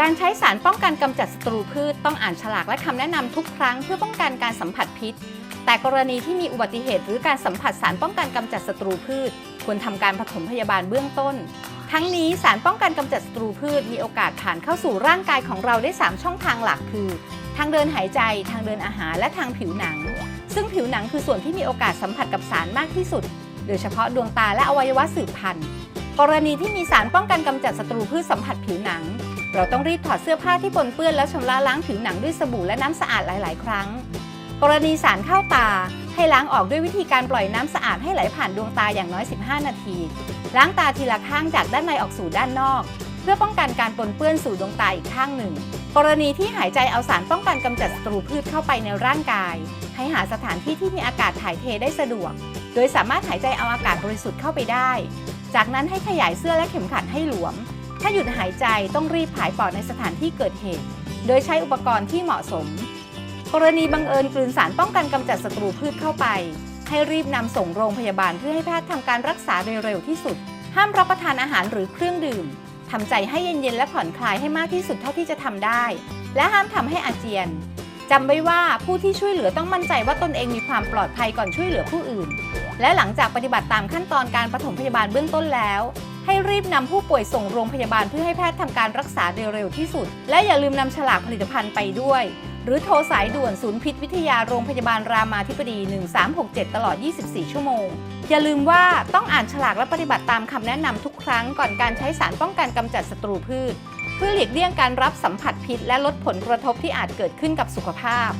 การใช้สารป้องกันกำจัดศัตรูพืชต้องอ่านฉลากและคำแนะนำทุกครั้งเพื่อป้องกันการสัมผัสพิษ แต่กรณีที่มีอุบัติเหตุหรือการสัมผัสสารป้องกันกำจัดศัตรูพืช ควรทำการปฐมพยาบาลเบื้องต้น ทั้งนี้สารป้องกันกำจัดศัตรูพืชมีโอกาสผ่านเข้าสู่ร่างกายของเราได้ 3 ช่องทางหลักคือ ทางเดินหายใจ ทางเดินอาหารและทางผิวหนัง ซึ่งผิวหนังคือส่วนที่มีโอกาสสัมผัสกับสารมากที่สุด โดยเฉพาะดวงตาและอวัยวะสืบพันธุ์ กรณีที่มีสารป้องกันกำจัดศัตรูพืชสัมผัสผิวหนัง เราต้องรีบถอดเสื้อผ้าที่ปนเปื้อนแล้วชำระล้างผิวหนังด้วยสบู่และน้ำสะอาดหลาย ๆ ครั้ง กรณีสารเข้าตาให้ล้างออกด้วยวิธีการปล่อยน้ำสะอาดให้ไหลผ่านดวงตาอย่างน้อย 15 นาที ล้างตาทีละข้างจากด้านในออกสู่ด้านนอก เพื่อป้องกันการปนเปื้อนสู่ดวงตาอีกข้างหนึ่ง กรณีที่หายใจเอาสารป้องกันกำจัดศัตรูพืชเข้าไปในร่างกาย ให้หาสถานที่ที่มีอากาศถ่ายเทได้สะดวก โดยสามารถหายใจเอาอากาศบริสุทธิ์เข้าไปได้ จากนั้นให้ขยายเสื้อและเข็มขัดให้หลวม ถ้าหยุดหายใจต้องรีบผายปอดในสถานที่เกิดเหตุ โดยใช้อุปกรณ์ที่เหมาะสม กรณีบังเอิญกลืนสารป้องกันกำจัดศัตรูพืชเข้าไป ให้รีบนำส่งโรงพยาบาลเพื่อให้แพทย์ทำการรักษาโดยเร็วที่สุด ห้ามรับประทานอาหารหรือเครื่องดื่มทำใจให้เย็นๆและผ่อนคลายให้มากที่สุดเท่าที่จะทำได้ และห้ามทำให้อาเจียนจำไว้ว่าผู้ที่ช่วยเหลือต้องมั่นใจว่าตนเองมีความปลอดภัยก่อนช่วยเหลือผู้อื่น และหลังจากปฏิบัติตามขั้นตอนการปฐมพยาบาลเบื้องต้นแล้ว ให้รีบนำผู้ป่วยส่งโรงพยาบาลเพื่อให้แพทย์ทำการรักษาโดยเร็วที่สุด และอย่าลืมนำฉลากผลิตภัณฑ์ไปด้วย หรือโทรสายด่วนศูนย์พิษวิทยาโรงพยาบาลรามาธิบดี 1367 ตลอด 24 ชั่วโมง อย่าลืมว่าต้องอ่านฉลากและปฏิบัติตามคำแนะนำทุกครั้งก่อนการใช้สารป้องกันกำจัดศัตรูพืช เพื่อหลีกเลี่ยงการรับสัมผัสพิษ และลดผลกระทบที่อาจเกิดขึ้นกับสุขภาพ